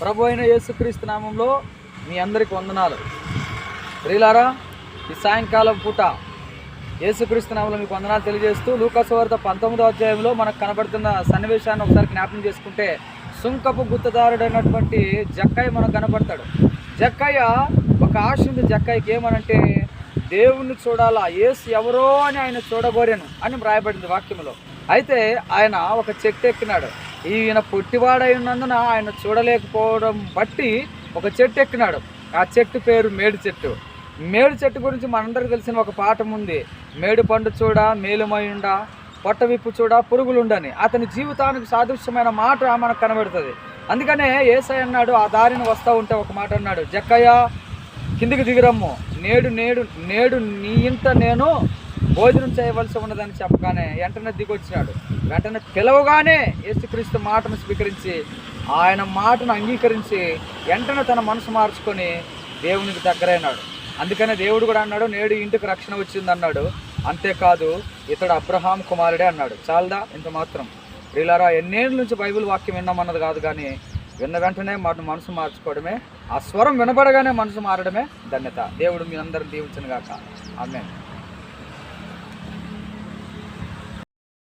ప్రభు అయిన యేసుక్రీస్తు నామంలో మీ అందరికి వందనాలు. ప్రియులారా ఈ సాయంకాలం పూట యేసుక్రీస్తు నామంలో మీకు వందనాలు తెలియజేస్తూ లూకాసు వార్త పంతొమ్మిదో అధ్యాయంలో మనకు కనబడుతున్న సన్నివేశాన్ని ఒకసారి జ్ఞాపకం చేసుకుంటే సుంకపు గుత్తదారుడైనటువంటి జక్కయ్య మనకు కనబడతాడు. జక్కయ్య ఒక ఆశ ఉంది జక్కయ్యకి ఏమనంటే దేవుణ్ణి చూడాలా ఏసు ఎవరో అని ఆయన చూడగోరాను అని వ్రాయబడింది వాక్యంలో అయితే ఆయన ఒక చెట్టు ఎక్కినాడు. ఈయన పుట్టివాడై ఉన్నందున ఆయన చూడలేకపోవడం బట్టి ఒక చెట్టు ఎక్కినాడు. ఆ చెట్టు పేరు మేడి చెట్టు. మేడి చెట్టు గురించి మనందరికీ తెలిసిన ఒక పాఠం ఉంది. మేడి పండు చూడ మేలుమయుండ పొట్ట విప్పు చూడ పురుగులుండని అతని జీవితానికి సాదృశ్యమైన మాట మనకు కనబడుతుంది. అందుకనే ఏసై అన్నాడు ఆ దారిని వస్తూ ఉంటే ఒక మాట అన్నాడు జక్కయ్య కిందికి దిగిరమ్ము. నేడు నేడు నేడు నీ ఇంత నేను భోజనం చేయవలసి ఉన్నదని చెప్పగానే వెంటనే దిగొచ్చినాడు. వెంటనే పిలవగానే యేసుక్రీస్తు మాటను స్వీకరించి ఆయన మాటను అంగీకరించి వెంటనే తన మనసు మార్చుకొని దేవునికి దగ్గరైనాడు అందుకనే దేవుడు కూడా అన్నాడు నేడు ఇంటికి రక్షణ వచ్చింది అన్నాడు. అంతేకాదు ఇతడు అబ్రహాం కుమారుడే అన్నాడు. చాలదా? ఇంత మాత్రం. ప్రియులారా ఎన్నేళ్ళ నుంచి బైబిల్ వాక్యం విన్నామన్నది కాదు కానీ విన్న వెంటనే మన మనసు మార్చుకోవడమే ఆ స్వరం వినబడగానే మనసు మారడమే ధన్యత. దేవుడు మీ అందరిని దీవించను గాక ఆమె